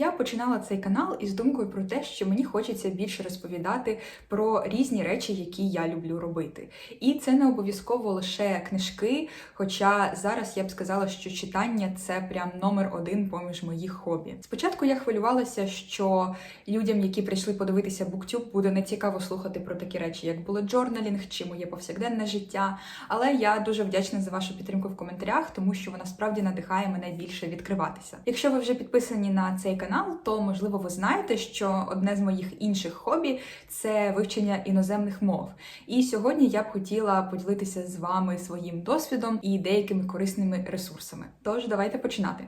Я починала цей канал із думкою про те, що мені хочеться більше розповідати про різні речі, які я люблю робити. І це не обов'язково лише книжки. Хоча зараз я б сказала, що читання це прям номер один поміж моїх хобі. Спочатку я хвилювалася, що людям, які прийшли подивитися BookTube, буде нецікаво слухати про такі речі, як було джорналінг чи моє повсякденне життя. Але я дуже вдячна за вашу підтримку в коментарях, тому що вона справді надихає мене більше відкриватися. Якщо ви вже підписані на цей канал, то можливо ви знаєте, що одне з моїх інших хобі це вивчення іноземних мов. І сьогодні я б хотіла поділитися з вами своїм досвідом і деякими корисними ресурсами. Тож давайте починати.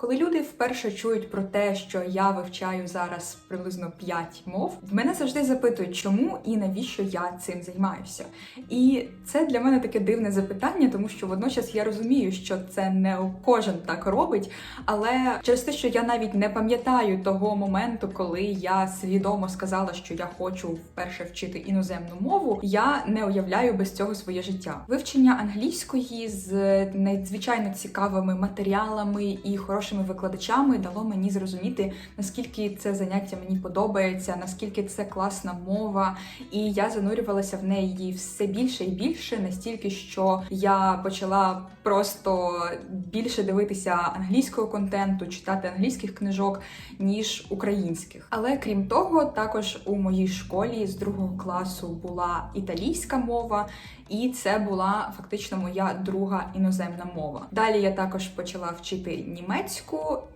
Коли люди вперше чують про те, що я вивчаю зараз приблизно 5 мов, в мене завжди запитують, чому і навіщо я цим займаюся. І це для мене таке дивне запитання, тому що водночас я розумію, що це не кожен так робить. Але через те, що я навіть не пам'ятаю того моменту, коли я свідомо сказала, що я хочу вперше вчити іноземну мову, я не уявляю без цього своє життя. Вивчення англійської з надзвичайно цікавими матеріалами і хорошими викладачами дало мені зрозуміти, наскільки це заняття мені подобається, наскільки це класна мова, і я занурювалася в неї все більше і більше, настільки, що я почала просто більше дивитися англійського контенту, читати англійських книжок, ніж українських. Але крім того, також у моїй школі з другого класу була італійська мова, і це була фактично моя друга іноземна мова. Далі я також почала вчити німецьку.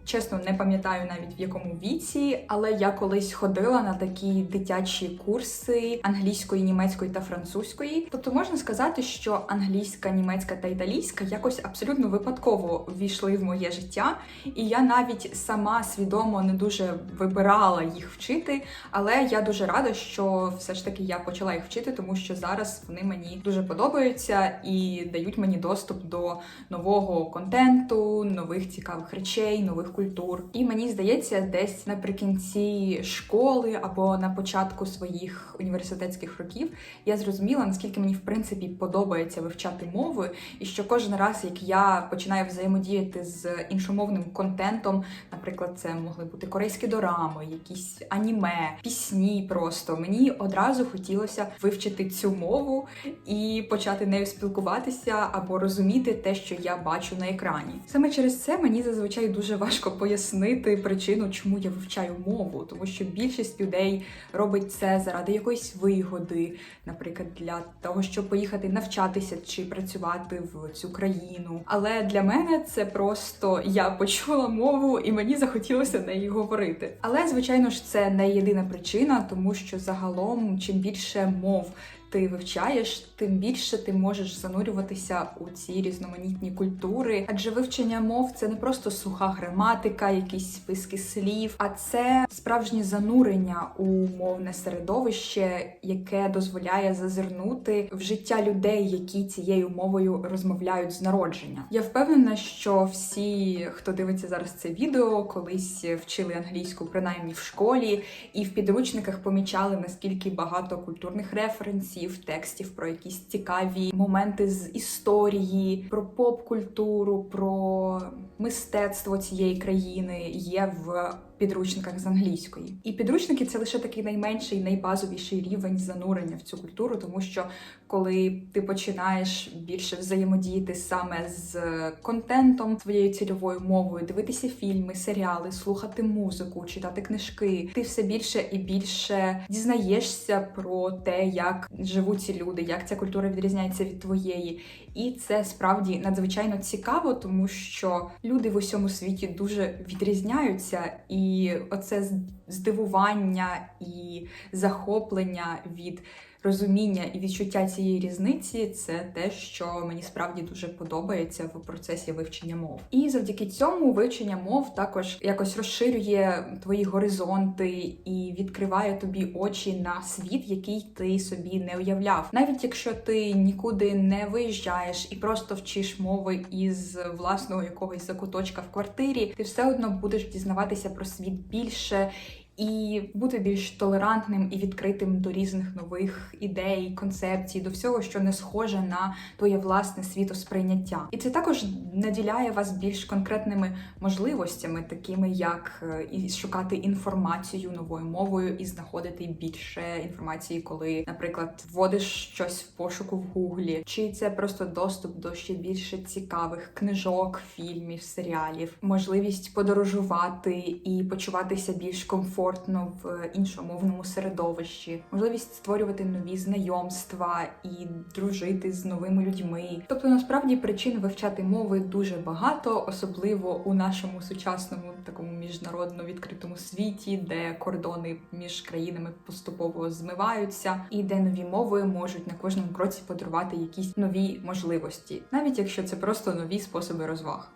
Чесно, не пам'ятаю навіть в якому віці, але я колись ходила на такі дитячі курси англійської, німецької та французької. Тобто можна сказати, що англійська, німецька та італійська якось абсолютно випадково ввійшли в моє життя, і я навіть сама свідомо не дуже вибирала їх вчити. Але я дуже рада, що все ж таки я почала їх вчити, тому що зараз вони мені дуже подобаються і дають мені доступ до нового контенту, нових цікавих речей, нових культур. І мені здається, десь наприкінці школи або на початку своїх університетських років я зрозуміла, наскільки мені в принципі подобається вивчати мови, і що кожен раз, як я починаю взаємодіяти з іншомовним контентом, наприклад, це могли бути корейські дорами, якісь аніме, пісні. Просто мені одразу хотілося вивчити цю мову і почати нею спілкуватися або розуміти те, що я бачу на екрані. Саме через це мені зазвичай дуже важко пояснити причину, чому я вивчаю мову, тому що більшість людей робить це заради якоїсь вигоди, наприклад, для того, щоб поїхати навчатися чи працювати в цю країну. Але для мене це просто я почула мову і мені захотілося неї говорити. Але звичайно ж, це не єдина причина, тому що загалом, чим більше мов ти вивчаєш, тим більше ти можеш занурюватися у ці різноманітні культури. Адже вивчення мов це не просто суха граматика, якісь списки слів, а це справжнє занурення у мовне середовище, яке дозволяє зазирнути в життя людей, які цією мовою розмовляють з народження. Я впевнена, що всі, хто дивиться зараз це відео, колись вчили англійську, принаймні в школі, і в підручниках помічали наскільки багато культурних референсів текстів про якісь цікаві моменти з історії, про поп-культуру, про мистецтво цієї країни є в підручниках з англійської. І підручники це лише такий найменший, найбазовіший рівень занурення в цю культуру, тому що коли ти починаєш більше взаємодіяти саме з контентом своєю цільовою мовою, дивитися фільми, серіали, слухати музику, читати книжки, ти все більше і більше дізнаєшся про те, як живуть ці люди, як ця культура відрізняється від твоєї. І це справді надзвичайно цікаво, тому що люди в усьому світі дуже відрізняються, і оце здивування і захоплення від розуміння і відчуття цієї різниці це те, що мені справді дуже подобається в процесі вивчення мов. І завдяки цьому вивчення мов також якось розширює твої горизонти і відкриває тобі очі на світ, який ти собі не уявляв. Навіть якщо ти нікуди не виїжджаєш і просто вчиш мови із власного якогось закуточка в квартирі, ти все одно будеш дізнаватися про світ більше і бути більш толерантним і відкритим до різних нових ідей, концепцій, до всього, що не схоже на твоє власне світосприйняття. І це також наділяє вас більш конкретними можливостями, такими як е, і шукати інформацію новою мовою і знаходити більше інформації, коли, наприклад, вводиш щось в пошуку в гуглі, чи це просто доступ до ще більше цікавих книжок, фільмів, серіалів, можливість подорожувати і почуватися більш комфортно в іншомовному середовищі, можливість створювати нові знайомства і дружити з новими людьми. Тобто, насправді причин вивчати мови дуже багато, особливо у нашому сучасному такому міжнародно відкритому світі, де кордони між країнами поступово змиваються, і де нові мови можуть на кожному кроці подарувати якісь нові можливості, навіть якщо це просто нові способи розваг.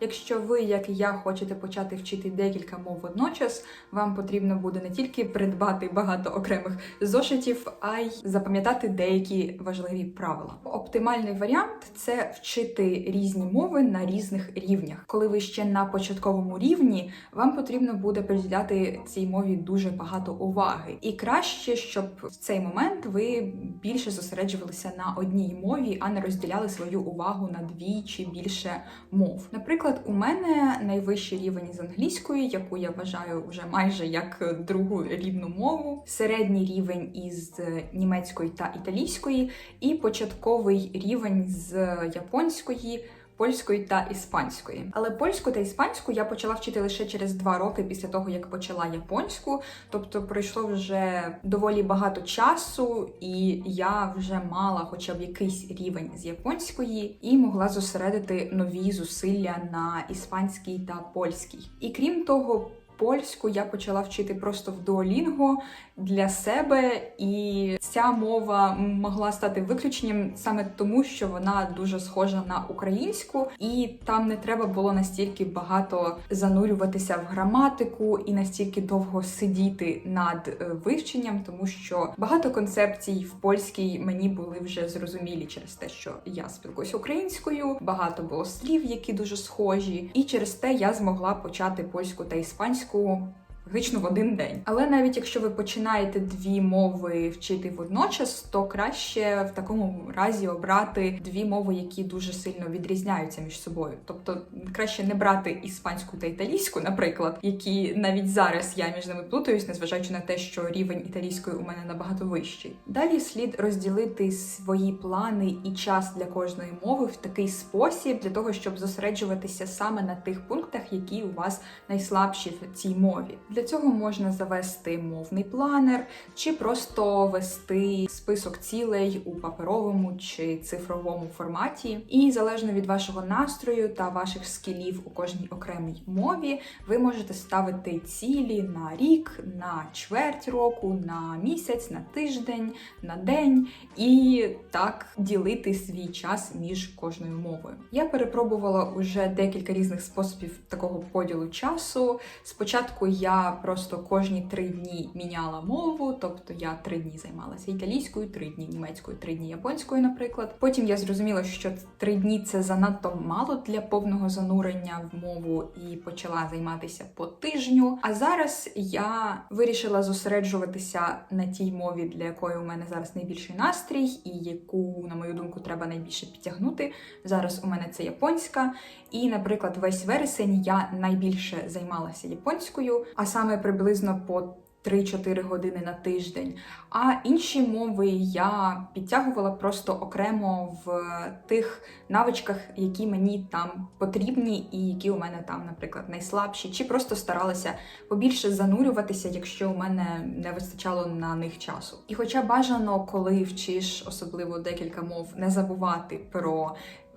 Якщо ви, як і я, хочете почати вчити декілька мов водночас, вам потрібно буде не тільки придбати багато окремих зошитів, а й запам'ятати деякі важливі правила. Оптимальний варіант це вчити різні мови на різних рівнях. Коли ви ще на початковому рівні, вам потрібно буде приділяти цій мові дуже багато уваги. І краще, щоб в цей момент ви більше зосереджувалися на одній мові, а не розділяли свою увагу на дві чи більше мов. Наприклад, у мене найвищий рівень з англійської, яку я вважаю вже майже як другу рідну мову, середній рівень із німецької та італійської, і початковий рівень з японської. Польської та іспанської, але польську та іспанську я почала вчити лише через два роки після того, як почала японську. Тобто пройшло вже доволі багато часу, і я вже мала хоча б якийсь рівень з японської і могла зосередити нові зусилля на іспанській та польській. І крім того. Польську я почала вчити просто в Duolingo для себе, і ця мова могла стати виключенням саме тому, що вона дуже схожа на українську, і там не треба було настільки багато занурюватися в граматику і настільки довго сидіти над е, вивченням, тому що багато концепцій в польській мені були вже зрозумілі через те, що я спілкуюся українською, багато було слів, які дуже схожі, і через те я змогла почати польську та іспанську Луганську Фактично в один день. Але навіть якщо ви починаєте дві мови вчити водночас, то краще в такому разі обрати дві мови, які дуже сильно відрізняються між собою. Тобто краще не брати іспанську та італійську, наприклад, які навіть зараз я між ними плутаюсь, незважаючи на те, що рівень італійської у мене набагато вищий. Далі слід розділити свої плани і час для кожної мови в такий спосіб, для того, щоб зосереджуватися саме на тих пунктах, які у вас найслабші в цій мові. Для цього можна завести мовний планер чи просто вести список цілей у паперовому чи цифровому форматі. І залежно від вашого настрою та ваших скілів у кожній окремій мові, ви можете ставити цілі на рік, на чверть року, на місяць, на тиждень, на день і так ділити свій час між кожною мовою. Я перепробувала уже декілька різних способів такого поділу часу. Спочатку я просто кожні три дні міняла мову, тобто я три дні займалася італійською, три дні німецькою, три дні японською, наприклад. Потім я зрозуміла, що три дні це занадто мало для повного занурення в мову і почала займатися по тижню. А зараз я вирішила зосереджуватися на тій мові, для якої у мене зараз найбільший настрій, і яку, на мою думку, треба найбільше підтягнути. Зараз у мене це японська. І, наприклад, весь вересень я найбільше займалася японською, а саме приблизно по 3-4 години на тиждень. А інші мови я підтягувала просто окремо в тих навичках, які мені там потрібні, і які у мене там, наприклад, найслабші, чи просто старалася побільше занурюватися, якщо у мене не вистачало на них часу. І хоча бажано, коли вчиш особливо декілька мов, не забувати про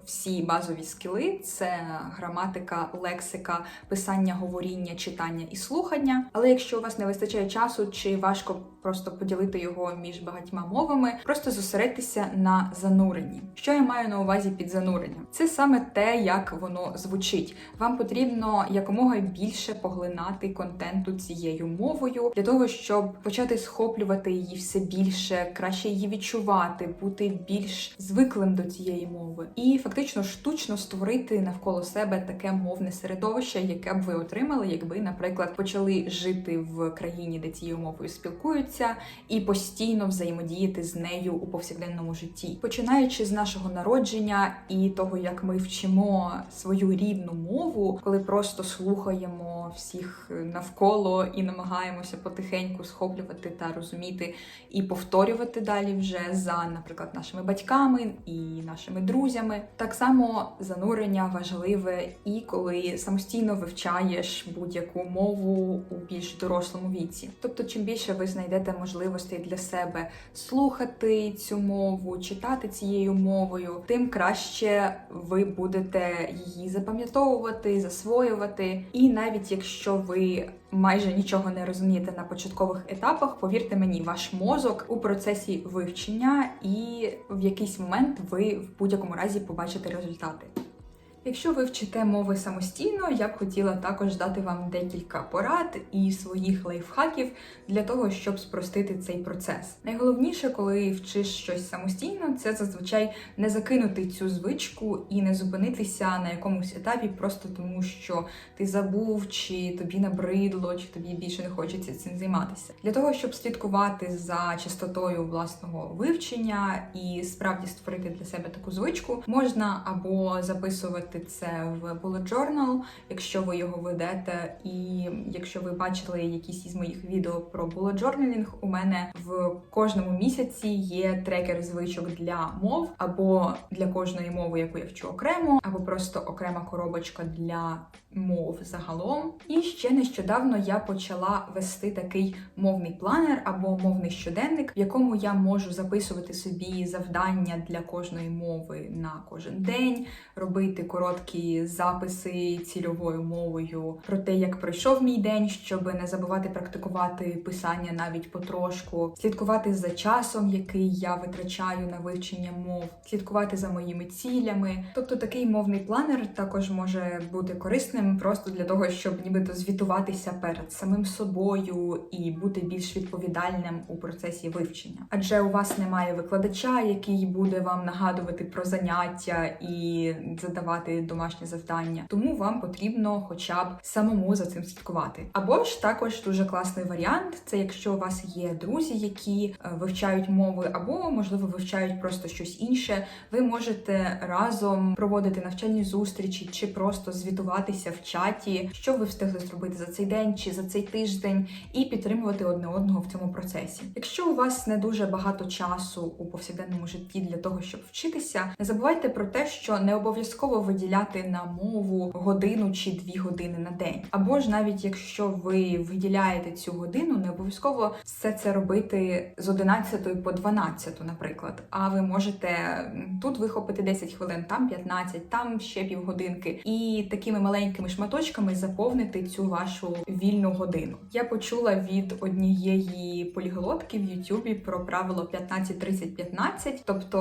всі базові скіли: це граматика, лексика, писання, говоріння, читання і слухання. Але якщо у вас не вистачає часу чи важко просто поділити його між багатьма мовами, просто зосередьтеся на зануренні. Що я маю на увазі під зануренням? Це саме те, як воно звучить. Вам потрібно якомога більше поглинати контенту цією мовою для того, щоб почати схоплювати її все більше, краще її відчувати, бути більш звиклим до цієї мови. І фактично фактично штучно створити навколо себе таке мовне середовище, яке б ви отримали, якби, наприклад, почали жити в країні, де цією мовою спілкуються, і постійно взаємодіяти з нею у повсякденному житті, починаючи з нашого народження і того, як ми вчимо свою рідну мову, коли просто слухаємо всіх навколо і намагаємося потихеньку схоплювати та розуміти і повторювати далі вже за, наприклад, нашими батьками і нашими друзями. Так само занурення важливе і коли самостійно вивчаєш будь-яку мову у більш дорослому віці. Тобто, чим більше ви знайдете можливостей для себе слухати цю мову, читати цією мовою, тим краще ви будете її запам'ятовувати, засвоювати. І навіть якщо ви майже нічого не розумієте на початкових етапах, повірте мені, ваш мозок у процесі вивчення, і в якийсь момент ви в будь-якому разі побачите результати. Якщо ви вчите мови самостійно, я б хотіла також дати вам декілька порад і своїх лайфхаків для того, щоб спростити цей процес. Найголовніше, коли вчиш щось самостійно, це зазвичай не закинути цю звичку і не зупинитися на якомусь етапі, просто тому що ти забув, чи тобі набридло, чи тобі більше не хочеться цим займатися. Для того щоб слідкувати за частотою власного вивчення і справді створити для себе таку звичку, можна або записувати це в bullet journal, якщо ви його ведете, і якщо ви бачили якісь із моїх відео про bullet journaling, у мене в кожному місяці є трекер звичок для мов, або для кожної мови, яку я вчу окремо, або просто окрема коробочка для мов загалом. І ще нещодавно я почала вести такий мовний планер або мовний щоденник, в якому я можу записувати собі завдання для кожної мови на кожен день, робити короткі записи цільовою мовою про те, як пройшов мій день, щоб не забувати практикувати писання навіть потрошку, слідкувати за часом, який я витрачаю на вивчення мов, слідкувати за моїми цілями. Тобто такий мовний планер також може бути корисним просто для того, щоб нібито звітуватися перед самим собою і бути більш відповідальним у процесі вивчення. Адже у вас немає викладача, який буде вам нагадувати про заняття і задавати домашні завдання. Тому вам потрібно хоча б самому за цим слідкувати. Або ж також дуже класний варіант це якщо у вас є друзі, які е, вивчають мови, або можливо вивчають просто щось інше. Ви можете разом проводити навчальні зустрічі чи просто звітуватися в чаті, що ви встигли зробити за цей день чи за цей тиждень, і підтримувати одне одного в цьому процесі. Якщо у вас не дуже багато часу у повсякденному житті для того, щоб вчитися, не забувайте про те, що не обов'язково виділяти на мову годину чи дві години на день. Або ж навіть якщо ви виділяєте цю годину, не обов'язково все це робити з 11 по 12, наприклад. А ви можете тут вихопити 10 хвилин, там 15, там ще півгодинки, і такими маленькими шматочками заповнити цю вашу вільну годину. Я почула від однієї поліглотки в Ютубі про правило 15-30-15, тобто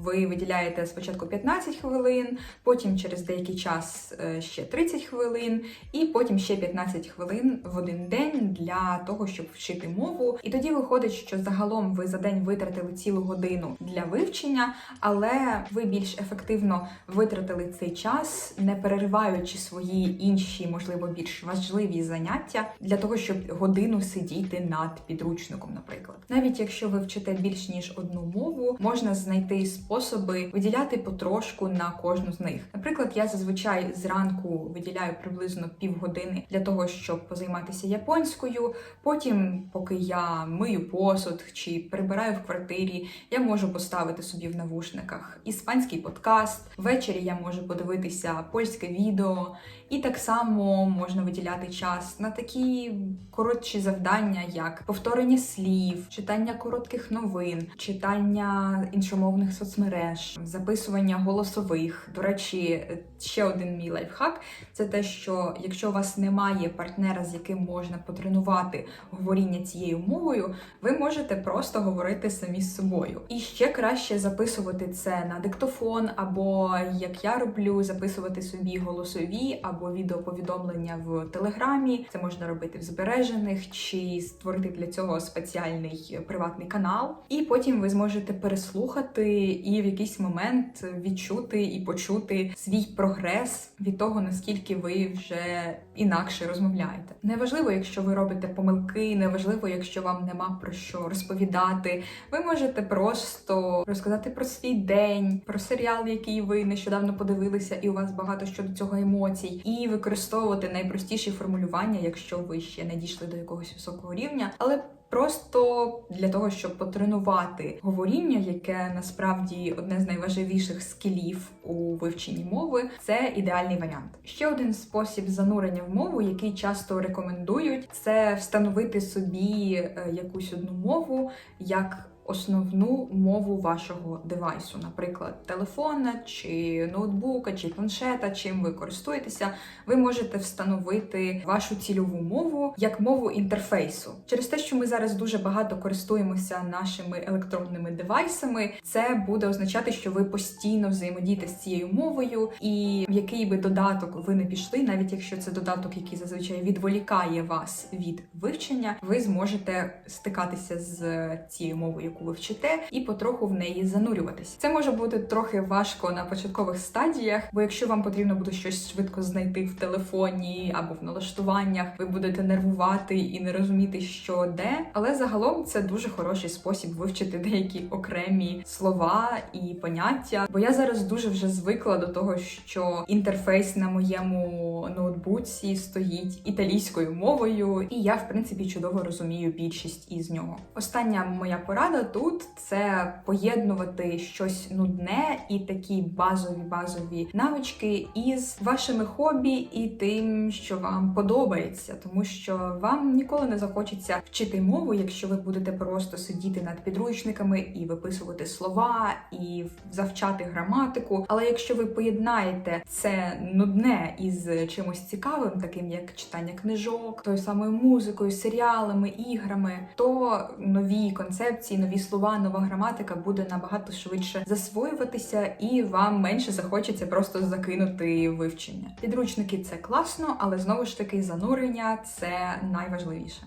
ви виділяєте спочатку 15 хвилин, потім через деякий час е, ще 30 хвилин, і потім ще 15 хвилин в один день для того, щоб вчити мову. І тоді виходить, що загалом ви за день витратили цілу годину для вивчення, але ви більш ефективно витратили цей час, не перериваючи свої інші, можливо, більш важливі заняття для того, щоб годину сидіти над підручником, наприклад. Навіть якщо ви вчите більш ніж одну мову, можна знайти способи виділяти потрошку на кожну з них. Наприклад, я зазвичай зранку виділяю приблизно півгодини для того, щоб позайматися японською. Потім, поки я мию посуд чи прибираю в квартирі, я можу поставити собі в навушниках іспанський подкаст. Ввечері я можу подивитися польське відео. І так само можна виділяти час на такі коротші завдання, як повторення слів, читання коротких новин, читання іншомовних соцмереж, записування голосових. До речі, ще один мій лайфхак це те, що якщо у вас немає партнера, з яким можна потренувати говоріння цією мовою, ви можете просто говорити самі з собою. І ще краще записувати це на диктофон, або як я роблю, записувати собі голосові або або відеоповідомлення в Телеграмі. Це можна робити в збережених чи створити для цього спеціальний приватний канал. І потім ви зможете переслухати і в якийсь момент відчути і почути свій прогрес від того, наскільки ви вже інакше розмовляєте. Неважливо, якщо ви робите помилки, неважливо, якщо вам нема про що розповідати. Ви можете просто розказати про свій день, про серіал, який ви нещодавно подивилися, і у вас багато щодо цього емоцій, і використовувати найпростіші формулювання, якщо ви ще не дійшли до якогось високого рівня, але Просто для того, щоб потренувати говоріння, яке насправді одне з найважливіших скілів у вивченні мови, це ідеальний варіант. Ще один спосіб занурення в мову, який часто рекомендують, це встановити собі е, якусь одну мову як основну мову вашого девайсу, наприклад, телефона чи ноутбука, чи планшета, чим ви користуєтеся, ви можете встановити вашу цільову мову як мову інтерфейсу. Через те, що ми зараз дуже багато користуємося нашими електронними девайсами, це буде означати, що ви постійно взаємодієте з цією мовою, і в який би додаток ви не пішли, навіть якщо це додаток, який зазвичай відволікає вас від вивчення, ви зможете стикатися з цією мовою, яку ви вчите, і потроху в неї занурюватись. Це може бути трохи важко на початкових стадіях, бо якщо вам потрібно буде щось швидко знайти в телефоні або в налаштуваннях, ви будете нервувати і не розуміти, що де. Але загалом це дуже хороший спосіб вивчити деякі окремі слова і поняття. Бо я зараз дуже вже звикла до того, що інтерфейс на моєму ноутбуці стоїть італійською мовою, і я, в принципі, чудово розумію більшість із нього. Остання моя порада тут це поєднувати щось нудне і такі базові базові навички із вашими хобі і тим, що вам подобається, тому що вам ніколи не захочеться вчити мову, якщо ви будете просто сидіти над підручниками і виписувати слова, і завчати граматику. Але якщо ви поєднаєте це нудне із чимось цікавим, таким як читання книжок, тою самою музикою, серіалами, іграми, то нові концепції, нові слова, нова граматика буде набагато швидше засвоюватися, і вам менше захочеться просто закинути вивчення. Підручники це класно, але знову ж таки занурення це найважливіше.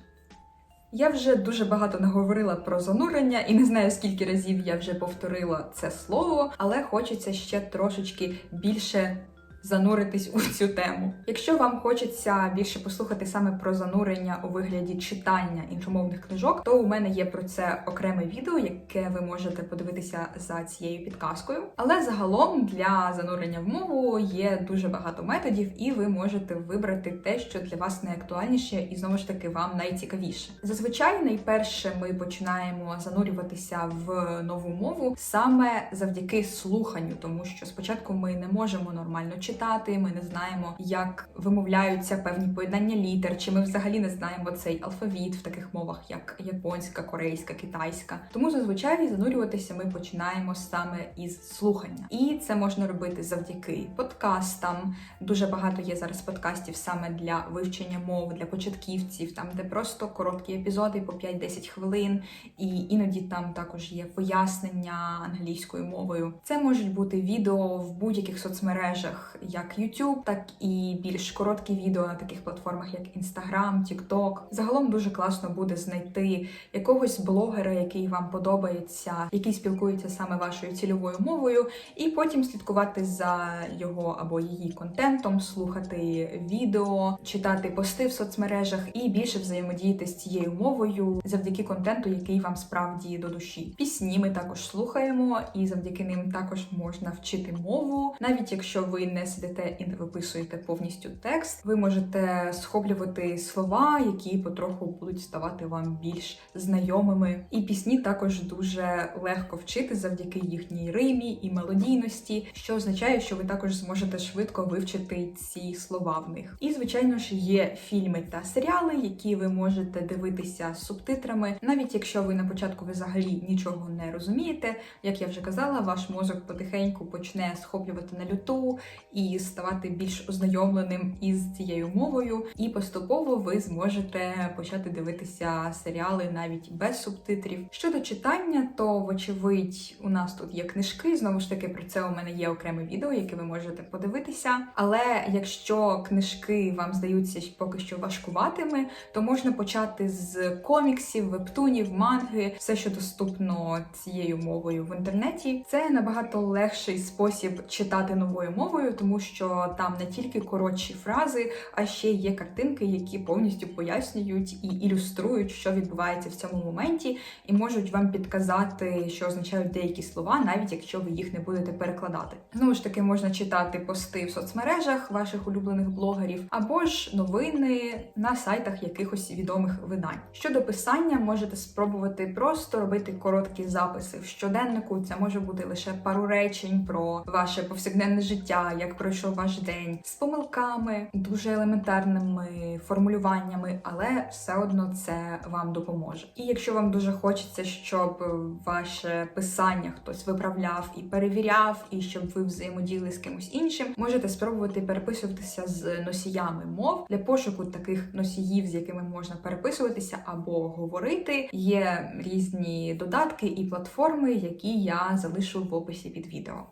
Я вже дуже багато наговорила про занурення і не знаю скільки разів я вже повторила це слово, але хочеться ще трошечки більше зануритись у цю тему. Якщо вам хочеться більше послухати саме про занурення у вигляді читання іншомовних книжок, то у мене є про це окреме відео, яке ви можете подивитися за цією підказкою. Але загалом для занурення в мову є дуже багато методів, і ви можете вибрати те, що для вас найактуальніше, і знову ж таки вам найцікавіше. Зазвичай найперше ми починаємо занурюватися в нову мову саме завдяки слуханню, тому що спочатку ми не можемо нормально читати читати, ми не знаємо, як вимовляються певні поєднання літер, чи ми взагалі не знаємо цей алфавіт в таких мовах, як японська, корейська, китайська. Тому зазвичай занурюватися ми починаємо саме із слухання, і це можна робити завдяки подкастам. Дуже багато є зараз подкастів саме для вивчення мов, для початківців, там де просто короткі епізоди по 5-10 хвилин, і іноді там також є пояснення англійською мовою. Це можуть бути відео в будь-яких соцмережах як YouTube, так і більш короткі відео на таких платформах, як Instagram, TikTok. Загалом дуже класно буде знайти якогось блогера, який вам подобається, який спілкується саме вашою цільовою мовою, і потім слідкувати за його або її контентом, слухати відео, читати пости в соцмережах і більше взаємодіяти з цією мовою завдяки контенту, який вам справді до душі. Пісні ми також слухаємо, і завдяки ним також можна вчити мову, навіть якщо ви не сидите і не виписуєте повністю текст, ви можете схоплювати слова, які потроху будуть ставати вам більш знайомими. І пісні також дуже легко вчити завдяки їхній римі і мелодійності, що означає, що ви також зможете швидко вивчити ці слова в них. І, звичайно ж, є фільми та серіали, які ви можете дивитися з субтитрами, навіть якщо ви на початку взагалі нічого не розумієте. Як я вже казала, ваш мозок потихеньку почне схоплювати на люту і ставати більш ознайомленим із цією мовою. І поступово ви зможете почати дивитися серіали навіть без субтитрів. Щодо читання, то вочевидь у нас тут є книжки. Знову ж таки, про це у мене є окреме відео, яке ви можете подивитися. Але якщо книжки вам здаються поки що важкуватими, то можна почати з коміксів, вебтунів, манги, все, що доступно цією мовою в інтернеті. Це набагато легший спосіб читати новою мовою, тому що там не тільки коротші фрази, а ще є картинки, які повністю пояснюють і ілюструють, що відбувається в цьому моменті, і можуть вам підказати, що означають деякі слова, навіть якщо ви їх не будете перекладати. Знову ж таки, можна читати пости в соцмережах ваших улюблених блогерів, або ж новини на сайтах якихось відомих видань. Щодо писання, можете спробувати просто робити короткі записи в щоденнику. Це може бути лише пару речень про ваше повсякденне життя, як пройшов ваш день з помилками, дуже елементарними формулюваннями, але все одно це вам допоможе. І якщо вам дуже хочеться, щоб ваше писання хтось виправляв і перевіряв, і щоб ви взаємодіяли з кимось іншим, можете спробувати переписуватися з носіями мов для пошуку таких носіїв, з якими можна переписуватися або говорити. Є різні додатки і платформи, які я залишу в описі під відео.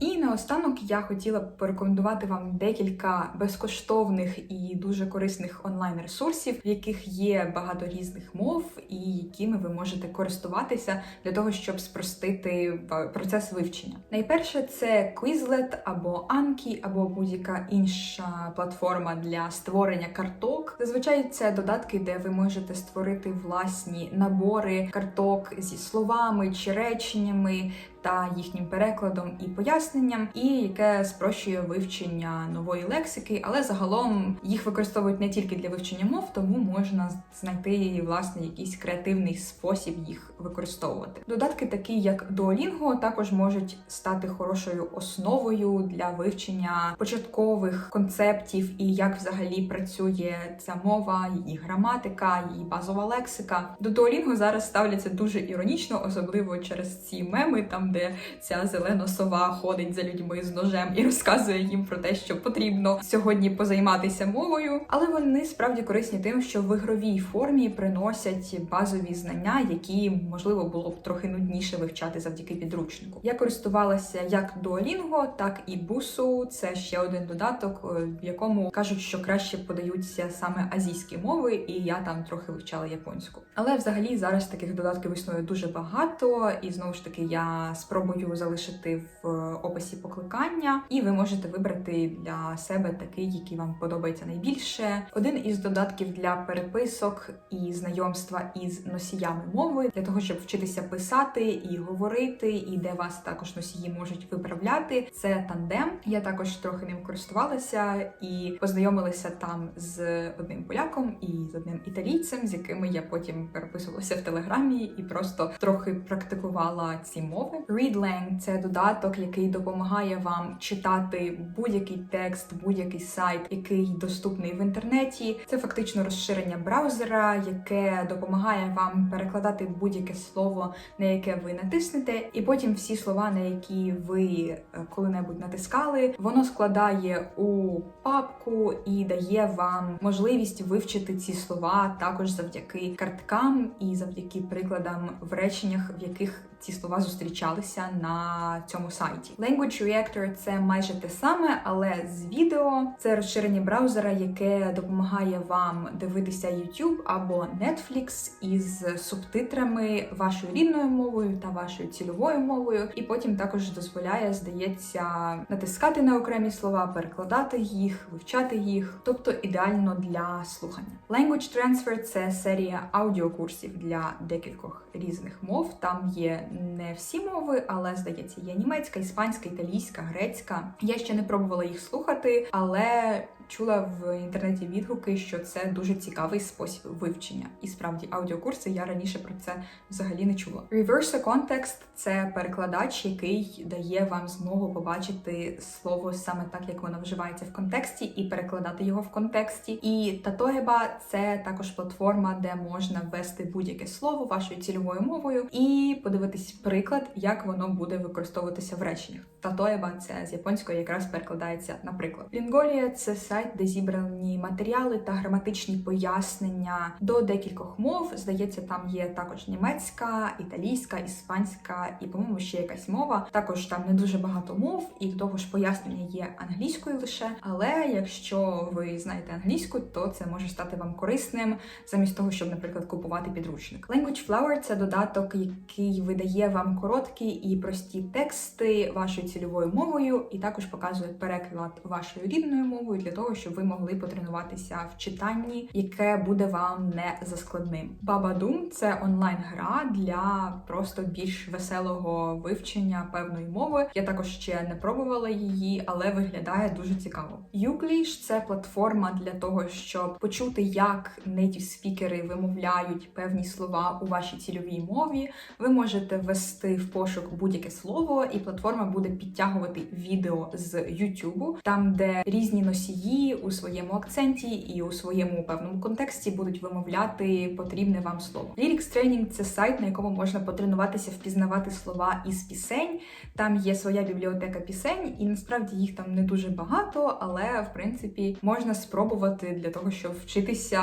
І наостанок я хотіла б порекомендувати вам декілька безкоштовних і дуже корисних онлайн-ресурсів, в яких є багато різних мов, і якими ви можете користуватися для того, щоб спростити процес вивчення. Найперше це Quizlet або Anki, або будь-яка інша платформа для створення карток. Зазвичай це додатки, де ви можете створити власні набори карток зі словами чи реченнями та їхнім перекладом і поясненням, і яке спрощує вивчення нової лексики, але загалом їх використовують не тільки для вивчення мов, тому можна знайти власне якийсь креативний спосіб їх використовувати. Додатки, такі як Duolingo, також можуть стати хорошою основою для вивчення початкових концептів і як взагалі працює ця мова, її граматика, її базова лексика. До Duolingo зараз ставляться дуже іронічно, особливо через ці меми там де ця зелена сова ходить за людьми з ножем і розказує їм про те, що потрібно сьогодні позайматися мовою. Але вони справді корисні тим, що в ігровій формі приносять базові знання, які можливо було б трохи нудніше вивчати завдяки підручнику. Я користувалася як Duolingo, так і Бусу. Це ще один додаток, е, в якому кажуть, що краще подаються саме азійські мови, і я там трохи вивчала японську. Але взагалі зараз таких додатків існує дуже багато, і знову ж таки я спробую залишити в описі покликання, і ви можете вибрати для себе такий, який вам подобається найбільше. Один із додатків для переписок і знайомства із носіями мови для того, щоб вчитися писати і говорити, і де вас також носії можуть виправляти. Це тандем. Я також трохи ним користувалася і познайомилася там з одним поляком і з одним італійцем, з якими я потім переписувалася в телеграмі і просто трохи практикувала ці мови. ReadLang – це додаток, який допомагає вам читати будь-який текст, будь-який сайт, який доступний в інтернеті. Це фактично розширення браузера, яке допомагає вам перекладати будь-яке слово, на яке ви натиснете, і потім всі слова, на які ви е, коли-небудь натискали, воно складає у папку і дає вам можливість вивчити ці слова також завдяки карткам і завдяки прикладам в реченнях, в яких ці слова зустрічалися на цьому сайті. Language Reactor – це майже те саме, але з відео це розширення браузера, яке допомагає вам дивитися YouTube або Netflix із субтитрами вашою рідною мовою та вашою цільовою мовою, і потім також дозволяє, здається, натискати на окремі слова, перекладати їх, вивчати їх, тобто ідеально для слухання. Language Transfer – це серія аудіокурсів для декількох різних мов. Там є не всі мови, але здається, є німецька, іспанська, італійська, грецька. Я ще не пробувала їх слухати, але чула в інтернеті відгуки, що це дуже цікавий спосіб вивчення. І справді аудіокурси я раніше про це взагалі не чула. Reverse context – це перекладач, який дає вам змогу побачити слово саме так, як воно вживається в контексті, і перекладати його в контексті. І Татогеба це також платформа, де можна ввести будь-яке слово вашою цільовою мовою і подивитись приклад, як воно буде використовуватися в реченнях. Татоеба це з японської якраз перекладається наприклад. Лінголія це сайт, де зібрані матеріали та граматичні пояснення до декількох мов. Здається, там є також німецька, італійська, іспанська і, по-моєму, ще якась мова. Також там не дуже багато мов, і до того ж пояснення є англійською лише. Але якщо ви знаєте англійську, то це може стати вам корисним замість того, щоб, наприклад, купувати підручник. Language Flower – це додаток, який видає вам короткі і прості тексти вашою цільовою мовою, і також показує переклад вашою рідною мовою для того, щоб ви могли потренуватися в читанні, яке буде вам не заскладним. Бабадум це онлайн-гра для просто більш веселого вивчення певної мови. Я також ще не пробувала її, але виглядає дуже цікаво. Югліш це платформа для того, щоб почути, як нейтів спікери вимовляють певні слова у вашій цільовій мові. Ви можете ввести в пошук будь-яке слово, і платформа буде підтягувати відео з YouTube, там де різні носії у своєму акценті і у своєму певному контексті будуть вимовляти потрібне вам слово. Lyrics Training – це сайт, на якому можна потренуватися впізнавати слова із пісень. Там є своя бібліотека пісень, і насправді їх там не дуже багато, але в принципі можна спробувати для того, щоб вчитися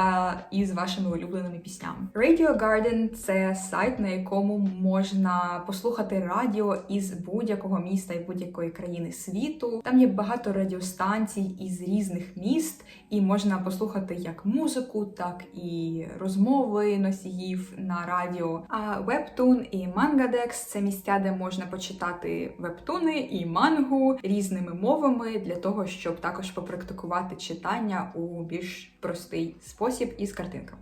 із вашими улюбленими піснями. Radio Garden – це сайт, на якому можна послухати радіо із будь-якого міста і будь-якої країни світу. Там є багато радіостанцій із різних міст, і можна послухати як музику, так і розмови носіїв на радіо. А Webtoon і Mangadex – це місця, де можна почитати вебтуни і мангу різними мовами для того, щоб також попрактикувати читання у більш простий спосіб із картинками.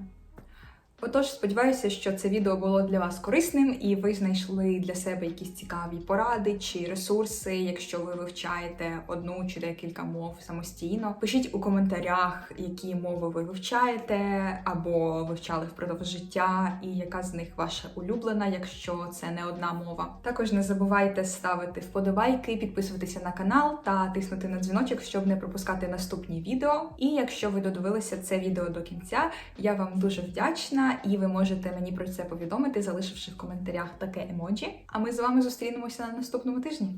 Отож, сподіваюся, що це відео було для вас корисним і ви знайшли для себе якісь цікаві поради чи ресурси, якщо ви вивчаєте одну чи декілька мов самостійно. Пишіть у коментарях, які мови ви вивчаєте або вивчали впродовж життя, і яка з них ваша улюблена, якщо це не одна мова. Також не забувайте ставити вподобайки, підписуватися на канал та тиснути на дзвіночок, щоб не пропускати наступні відео. І якщо ви додивилися це відео до кінця, я вам дуже вдячна, і ви можете мені про це повідомити, залишивши в коментарях таке емоджі. А ми з вами зустрінемося на наступному тижні.